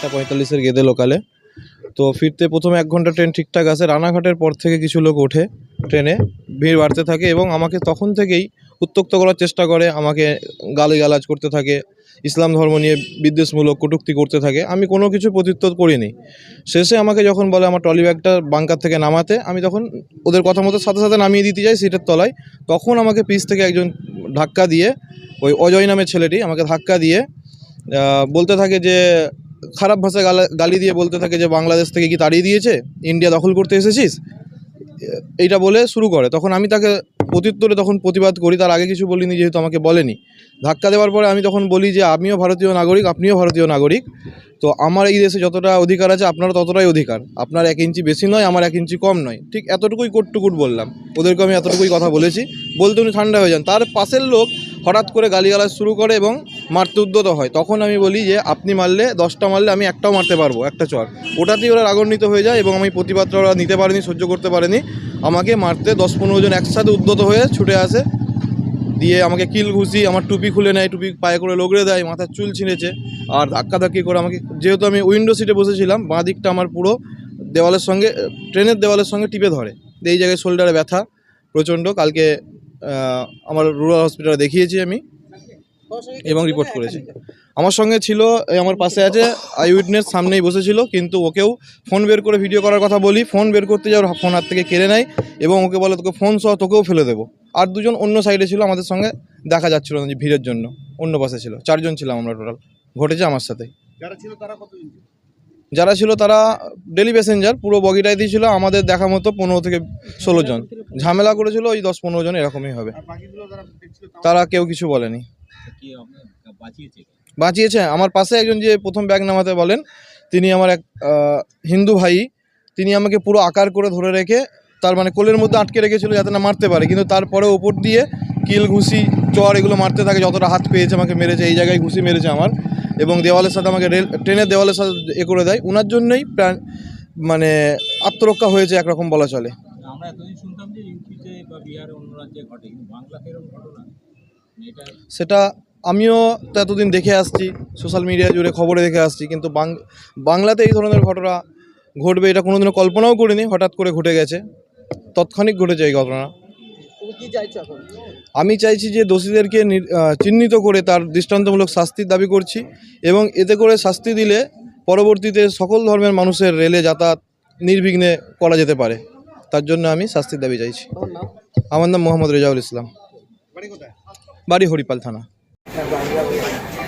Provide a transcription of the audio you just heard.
একটা পঁয়তাল্লিশের গেদে লোকালে তো ফিরতে প্রথমে এক ঘণ্টা ট্রেন ঠিকঠাক আছে। রানাঘাটের পর থেকে কিছু লোক ওঠে ট্রেনে ভিড় বাড়তে থাকে এবং আমাকে তখন থেকেই উত্তক্ত করার চেষ্টা করে। আমাকে গালিগালাজ করতে থাকে। ইসলাম ধর্ম নিয়ে বিদ্বেষমূলক কটূক্তি করতে থাকে। আমি কোনো কিছু প্রত্যুত্তর করিনি। শেষে আমাকে যখন বলে আমার ট্রলি ব্যাগটা বাংকার থেকে নামাতে, আমি তখন ওদের কথা মতো সাথে সাথে নামিয়ে দিতে যাই সিটের তলায়। তখন আমাকে পিস থেকে একজন ধাক্কা দিয়ে, ওই অজয় নামের ছেলেটি আমাকে ধাক্কা দিয়ে বলতে থাকে যে খারাপ ভাষায় গালা গালি দিয়ে বলতে থাকে যে বাংলাদেশ থেকে কি তাড়িয়ে দিয়েছে? ইন্ডিয়া দখল করতে এসেছিস? এইটা বলে শুরু করে। তখন আমি তাকে প্রত্যুত্তরে তখন প্রতিবাদ করি, তার আগে কিছু বলিনি যেহেতু আমাকে বলেনি। ধাক্কা দেওয়ার পরে আমি তখন বলি যে, আমিও ভারতীয় নাগরিক, আপনিও ভারতীয় নাগরিক। তো আমার এই দেশে যতটা অধিকার আছে, আপনারও ততটাই অধিকার। আপনার এক ইঞ্চি বেশি নয়, আমার এক ইঞ্চি কম নয়। ঠিক এতটুকুই কোটটুকুট বললাম। ওদেরকে আমি এতটুকুই কথা বলেছি। বলতে উনি ঠান্ডা হয়ে যান। তার পাশের লোক হঠাৎ করে গালিগালাজ শুরু করে এবং মারতে উদ্যত হয়। তখন আমি বলি যে, আপনি মারলে, দশটা মারলে আমি একটাও মারতে পারব, একটা চর। ওটাতেই ওরা রাগান্বিত হয়ে যায় এবং আমি প্রতিবাদটা ওরা নিতে পারেনি, সহ্য করতে পারেনি। আমাকে মারতে দশ পনেরো জন একসাথে উদ্যত হয়ে ছুটে আসে। দিয়ে আমাকে কিল ঘুষি, আমার টুপি খুলে নেয়, টুপি পায়ে করে লগড়ে দেয়, মাথার চুল ছিঁড়েছে। আর ধাক্কাধাক্কি করে আমাকে, যেহেতু আমি উইন্ডো সিটে বসেছিলাম, বাঁ দিকটা আমার পুরো দেওয়ালের সঙ্গে, ট্রেনের দেওয়ালের সঙ্গে টিপে ধরে। এই জায়গায় শোল্ডারে ব্যথা, প্রচণ্ড। কালকে আমার রুরাল হসপিটালে দেখিয়েছি আমি। এবং রিপোর্ট করেছি। আমার সঙ্গে ছিল এই আমার পাশে আছে আই উইটনেস সামনেই বসেছিল কিন্তু ওকেও ফোন বের করে ভিডিও করার কথা বলি। ফোন বের করতে যাওয়ার ফোন হাত থেকে কেড়ে নেয় এবং ওকে বলে তোকে ফোন সহ তোকেও ফেলে দেবো। আর দুজন অন্য সাইডে ছিল আমাদের সঙ্গে দেখা যাচ্ছিল না যে ভিড়ের জন্য। অন্য পাশে ছিল চারজন ছিলাম আমরা টোটাল ঘটেছে আমার সাথে। যারা ছিল তারা কতজন ছিল? যারা ছিল তারা ডেলি প্যাসেঞ্জার পুরো বগিটাই দিয়েছিল আমাদের দেখা মতো পনেরো থেকে ষোলো জন। ঝামেলা করেছিল ওই দশ পনেরো জন এরকমই হবে। আর বাকিগুলো যারা দেখছিল তারা- কেউ কিছু বলেনি। বাঁচিয়েছে বাঁচিয়েছে। আমার পাশে একজন যে প্রথম ব্যাগ নামাতে বলেন তিনি আমার এক হিন্দু ভাই। তিনি আমাকে পুরো আকার করে ধরে রেখে তার মানে কোলের মধ্যে আটকে রেখেছিল যাতে না মারতে পারে। কিন্তু তারপরে ওপর দিয়ে কিল ঘুষি চর এগুলো মারতে থাকে যতটা হাত পেয়েছে আমাকে মেরেছে এই জায়গায় ঘুষি মেরেছে আমার। এবং দেওয়ালের সাথে আমাকে রেল ট্রেনের দেওয়ালের সাথে এ করে দেয়। ওনার জন্যই প্রাণ মানে আত্মরক্ষা হয়েছে একরকম বলা চলে। আমরা এতদিন শুনতাম যে ইউপিতে বা বিহারে অন্য রাজ্যে ঘটে কিন্তু বাংলাতে ঘটনা? সেটা আমিও তো এতদিন দেখে আসছি সোশ্যাল মিডিয়া জুড়ে খবরে দেখে আসছি কিন্তু বাং- বাংলাতে এই ধরনের ঘটনা ঘটবে এটা কোনোদিনও কল্পনাও করিনি হঠাৎ করে ঘটে গেছে। তৎক্ষণিক ঘটেছে এই ঘটনা। আমি চাইছি যে দোষীদেরকে চিহ্নিত করে তার দৃষ্টান্তমূলক শাস্তির দাবি করছি এবং এতে করে শাস্তি দিলে পরবর্তীতে সকল ধর্মের মানুষের রেলে যাতায়াত নির্বিঘ্নে করা যেতে পারে। তার জন্য আমি শাস্তির দাবি চাইছি। আমার নাম মোহাম্মদ রেজাউল ইসলাম। বাড়ি হরিপাল থানা। 哎。